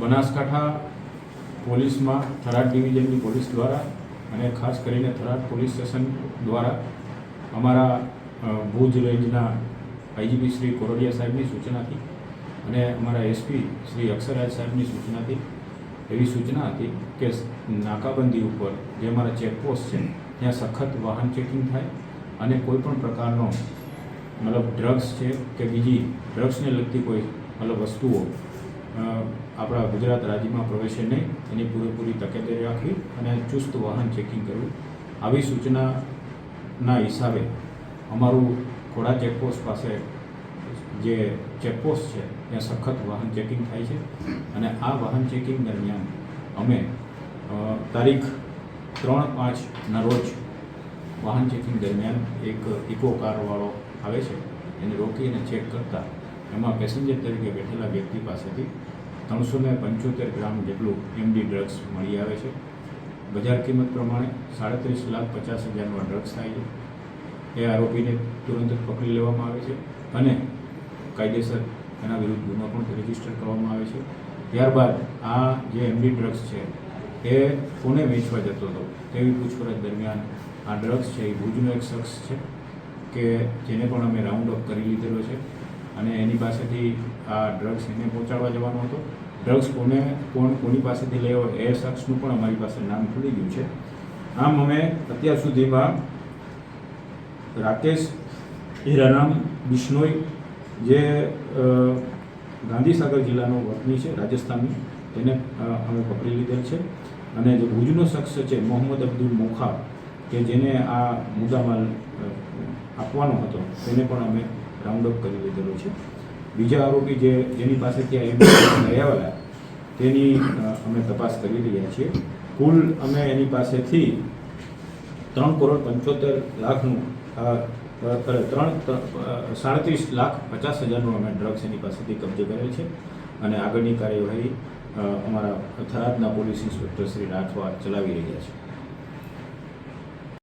બનાસકાંઠા પોલીસમાં થરાદ ડિવિઝનની પોલીસ દ્વારા અને ખાસ કરીને થરાદ પોલીસ સ્ટેશન દ્વારા અમારા ભુજ રેન્જના આઈજીપી શ્રી કોરોડિયા સાહેબની સૂચનાથી અને અમારા એસપી શ્રી અક્ષરાજ સાહેબની સૂચનાથી એવી સૂચના હતી કે નાકાબંધી ઉપર જે અમારા ચેકપોસ્ટ છે, ત્યાં સખત વાહન ચેકિંગ થાય અને કોઈ પણ પ્રકારનો મતલબ ડ્રગ્સ છે કે બીજી ડ્રગ્સને લગતી કોઈ મતલબ વસ્તુઓ આપણા ગુજરાત રાજ્યમાં પ્રવેશે નહીં, એની પૂરેપૂરી તકેદારી રાખવી અને ચુસ્ત વાહન ચેકિંગ કરવું. આવી સૂચનાના હિસાબે અમારું ખોડા ચેકપોસ્ટ પાસે જે ચેકપોસ્ટ છે, ત્યાં સખત વાહન ચેકિંગ થાય છે. અને આ વાહન ચેકિંગ દરમિયાન અમે તારીખ ત્રણ પાંચના રોજ વાહન ચેકિંગ દરમિયાન એક ઇકો કારવાળો આવે છે, એને રોકી અને ચેક કરતા એમાં પેસેન્જર તરીકે બેઠેલા વ્યક્તિ પાસેથી ત્રણસો ને પંચોતેર ગ્રામ જેટલું એમડી ડ્રગ્સ મળી આવે છે. બજાર કિંમત પ્રમાણે સાડત્રીસ લાખ પચાસ હજારનો ડ્રગ્સ થાય છે. એ આરોપીને તુરંત જ પકડી લેવામાં આવે છે અને કાયદેસર એના વિરુદ્ધ ગુનો પણ રજિસ્ટર કરવામાં આવે છે. ત્યારબાદ આ જે એમડી ડ્રગ્સ છે, એ કોને વેચવા જતો હતો તેવી પૂછપરછ દરમિયાન આ ડ્રગ્સ છે એ ભુજનો એક શખ્સ છે કે જેને પણ અમે રાઉન્ડ અપ કરી લીધેલો છે. અને એની પાસેથી આ ડ્રગ્સ એને પહોંચાડવા જવાનો હતો. ડ્રગ્સ કોને, કોણ કોની પાસેથી લેવો એ શખ્સનું પણ અમારી પાસે નામ ખુલી ગયું છે. આમ અમે અત્યાર સુધીમાં રાકેશ હીરારામ બિશ્નોઈ, જે ગાંધીસાગર જિલ્લાનો વતની છે, રાજસ્થાનની, તેને અમે પકડી લીધેલ છે. અને જે ભુજનો શખ્સ છે, મોહમ્મદ અબ્દુલ મોખા, કે જેને આ મુદ્દામાલ આપવાનો હતો, તેને પણ અમે રાઉન્ડ અપ કરી લીધેલો છે. બીજા આરોપી જે જેની પાસેથી આ એમ્બ્યુલન્સ લઈ તેની અમે તપાસ કરી રહ્યા છીએ. કુલ અમે એની પાસેથી ત્રણ કરોડ પંચોતેર લાખનું ત્રણ સાડત્રીસ લાખ પચાસ હજારનું અમે ડ્રગ્સ એની પાસેથી કબજે કરેલ છે અને આગળની કાર્યવાહી અમારા થરાદના પોલીસ ઇન્સ્પેક્ટર શ્રી રાઠવા ચલાવી રહ્યા છે.